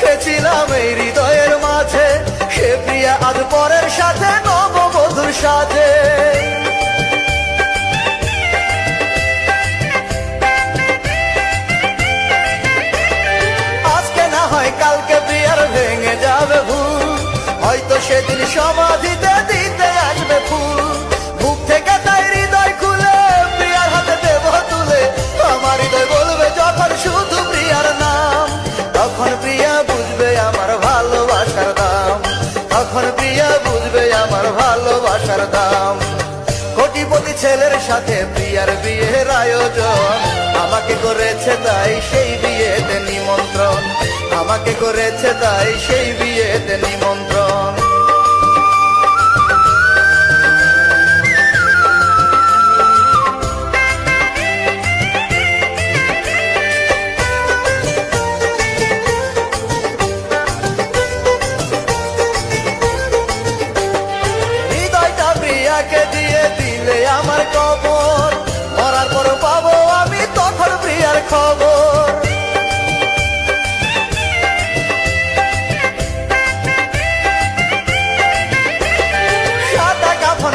রেখেছিলাম এই হৃদয়ের মাঝে। সে প্রিয়া, আজ পরের সাথে সাথে আজকে না হয় কালকে প্রিয়ার ভেঙে যাবে ভুল। হয়তো সেদিন সমাধিতে দিতে প্রিয়া বুঝবে আমার ভালোবাসার দাম। কোটিপতি ছেলের সাথে প্রিয়ার বিয়ের আয়োজন। আমাকে করেছে তাই সেই বিয়েতে নিমন্ত্রণ। আমাকে করেছে তাই সেই বিয়েতে নিমন্ত্রণ। দিলে আমার কবর। মরার পর পাবো আমি তখন প্রিয়ার খবর। সাদা কাফন